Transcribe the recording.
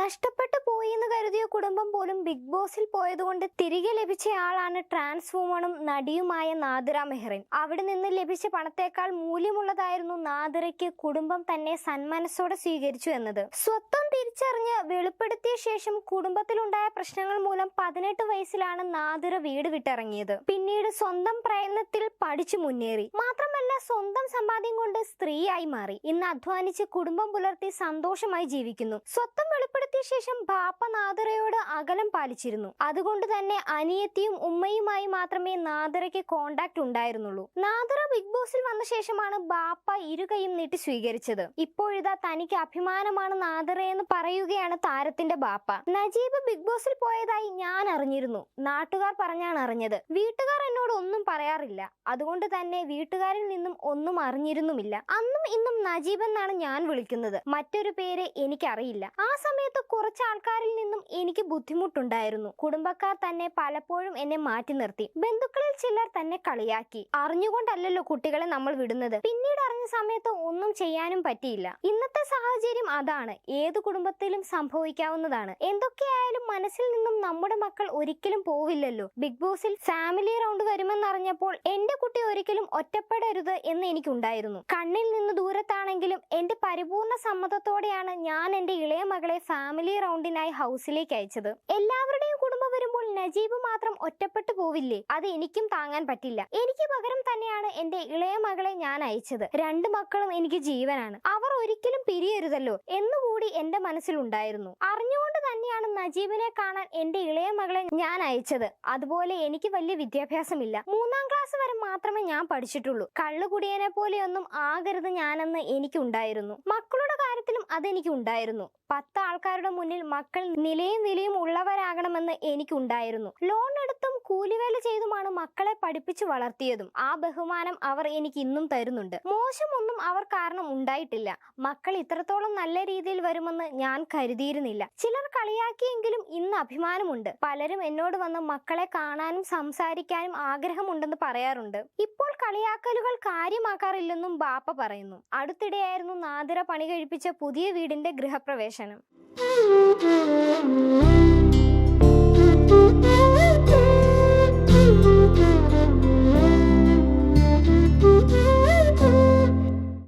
നഷ്ടപ്പെട്ടു പോയി എന്ന് കരുതിയ കുടുംബം പോലും ബിഗ് ബോസിൽ പോയതുകൊണ്ട് തിരികെ ലഭിച്ചയാളാണ് ട്രാൻസ്ഫോമണും നടിയുമായ നാദിറ മെഹ്റിൻ. അവിടെ നിന്ന് ലഭിച്ച പണത്തേക്കാൾ മൂല്യമുള്ളതായിരുന്നു നാദിറയ്ക്ക് കുടുംബം തന്നെ സന്മനസ്സോടെ സ്വീകരിച്ചു എന്നത്. സ്വത്വം തിരിച്ചറിഞ്ഞ് വെളിപ്പെടുത്തിയ ശേഷം കുടുംബത്തിലുണ്ടായ പ്രശ്നങ്ങൾ മൂലം പതിനെട്ട് വയസ്സിലാണ് നാദിറ വീട് വിട്ടിറങ്ങിയത്. പിന്നീട് സ്വന്തം പ്രയത്നത്തിൽ പഠിച്ചു മുന്നേറി. മാത്രമല്ല സ്വന്തം സമ്പാദ്യം കൊണ്ട് സ്ത്രീയായി മാറി. ഇന്ന് അധ്വാനിച്ച് കുടുംബം പുലർത്തി സന്തോഷമായി ജീവിക്കുന്നു. സ്വത്തം വെളിപ്പെടുത്തിയ ശേഷം ബാപ്പ നാദറയോട് അകലം പാലിച്ചിരുന്നു. അതുകൊണ്ട് തന്നെ അനിയത്തിയും ഉമ്മയുമായി മാത്രമേ നാദറയ്ക്ക് കോണ്ടാക്ട് ഉണ്ടായിരുന്നുള്ളൂ. നാദറ ബിഗ് ബോസിൽ വന്ന ശേഷമാണ് ബാപ്പ ഇരുകൈയും നീട്ടി സ്വീകരിച്ചത്. ഇപ്പോഴിതാ തനിക്ക് അഭിമാനമാണ് നാദിറയെന്ന് പറയുകയാണ് താരത്തിന്റെ ബാപ്പ. നജീബ് ബിഗ് ബോസിൽ പോയതായി ഞാൻ അറിഞ്ഞിരുന്നു. നാട്ടുകാർ പറഞ്ഞാണ് അറിഞ്ഞത്. വീട്ടുകാർ എന്നോട് ഒന്നും പറയാറില്ല. അതുകൊണ്ട് തന്നെ വീട്ടുകാരിൽ നിന്നും ഒന്നും അറിഞ്ഞിരുന്നുമില്ല. അന്നും ഇന്നും നജീബ് എന്നാണ് ഞാൻ വിളിക്കുന്നത്. മറ്റൊരു പേര് എനിക്കറിയില്ല. ആ സമയത്ത് കുറച്ച് ആൾക്കാരിൽ നിന്നും എനിക്ക് ബുദ്ധിമുട്ടുണ്ടായിരുന്നു. കുടുംബക്കാർ തന്നെ പലപ്പോഴും എന്നെ മാറ്റി നിർത്തി. ബന്ധുക്കളിൽ ചിലർ തന്നെ കളിയാക്കി. അറിഞ്ഞുകൊണ്ടല്ലല്ലോ കുട്ടികളെ നമ്മൾ വിടുന്നത്. പിന്നീട് അറിഞ്ഞ സമയത്ത് ഒന്നും ചെയ്യാനും പറ്റിയില്ല. ഇന്നത്തെ സാഹചര്യം അതാണ്. ഏത് കുടുംബത്തിലും സംഭവിക്കാവുന്നതാണ്. എന്തൊക്കെയായാലും മനസ്സിൽ നിന്നും നമ്മുടെ മക്കൾ ഒരിക്കലും പോവില്ലല്ലോ. ബിഗ് ബോസിൽ ഫാമിലി റൗണ്ട് വരുമെന്നറിഞ്ഞപ്പോൾ എന്റെ കുട്ടി ഒരിക്കലും ഒറ്റപ്പെടരുത് എന്ന് എനിക്കുണ്ടായിരുന്നു. കണ്ണിൽ നിന്ന് ദൂരത്താണെങ്കിലും എന്റെ പരിപൂർണ സമ്മതത്തോടെയാണ് ഞാൻ എന്റെ ഇളയ മകളെ ഫാമിലി റൗണ്ടിനായി ഹൗസിലേക്ക് അയച്ചത്. എല്ലാവരുടെയും കുടുംബം വരുമ്പോൾ നജീബ് മാത്രം ഒറ്റപ്പെട്ടു പോവില്ലേ? അത് എനിക്കും താങ്ങാൻ പറ്റില്ല. എനിക്ക് പകരം തന്നെയാണ് എന്റെ ഇളയ മകളെ ഞാൻ അയച്ചത്. രണ്ട് മക്കളും എനിക്ക് ജീവനാണ്. അവർ ഒരിക്കലും പിരിയരുതല്ലോ എന്നുകൂടി എന്റെ മനസ്സിലുണ്ടായിരുന്നു. അറിഞ്ഞുകൊണ്ട് തന്നെയാണ് നജീബിനെ കാണാൻ എന്റെ ഇളയ മകളെ ഞാൻ അയച്ചത്. അതുപോലെ എനിക്ക് വലിയ വിദ്യാഭ്യാസമില്ല. മൂന്നാം ക്ലാസ് വരെ മാത്രമേ ഞാൻ പഠിച്ചിട്ടുള്ളൂ. കള്ളുകുടിയനെ പോലെയൊന്നും ആകരുത് ഞാനെന്ന് എനിക്കുണ്ടായിരുന്നു. മക്കളുടെ കാര്യത്തിലും അതെനിക്ക് ഉണ്ടായിരുന്നു പത്ത് ആൾക്കാരുടെ മുന്നിൽ മക്കൾ നിലയും വിലയും ഉള്ളവരാകണമെന്ന് എനിക്കുണ്ടായിരുന്നു. ലോൺ എടുത്തും കൂലിവേല ചെയ്തുമാണ് മക്കളെ പഠിപ്പിച്ചു വളർത്തിയതും. ആ ബഹുമാനം അവർ എനിക്ക് ഇന്നും തരുന്നുണ്ട്. മോശമൊന്നും അവർ കാരണം ഉണ്ടായിട്ടില്ല. മക്കൾ ഇത്രത്തോളം നല്ല രീതിയിൽ വരുമെന്ന് ഞാൻ കരുതിയിരുന്നില്ല. ചിലർ കളിയാക്കിയെങ്കിലും ഇന്ന് അഭിമാനമുണ്ട്. പലരും എന്നോട് വന്ന് മക്കളെ കാണാനും സംസാരിക്കാനും ആഗ്രഹമുണ്ടെന്ന് പറയാറുണ്ട്. ഇപ്പോൾ കളിയാക്കലുകൾ കാര്യമാക്കാറില്ലെന്നും ബാപ്പ പറയുന്നു. അടുത്തിടെയായിരുന്നു നാദിറ പണി കഴിപ്പിച്ച പുതിയ വീടിന്റെ ഗൃഹപ്രവേശനം.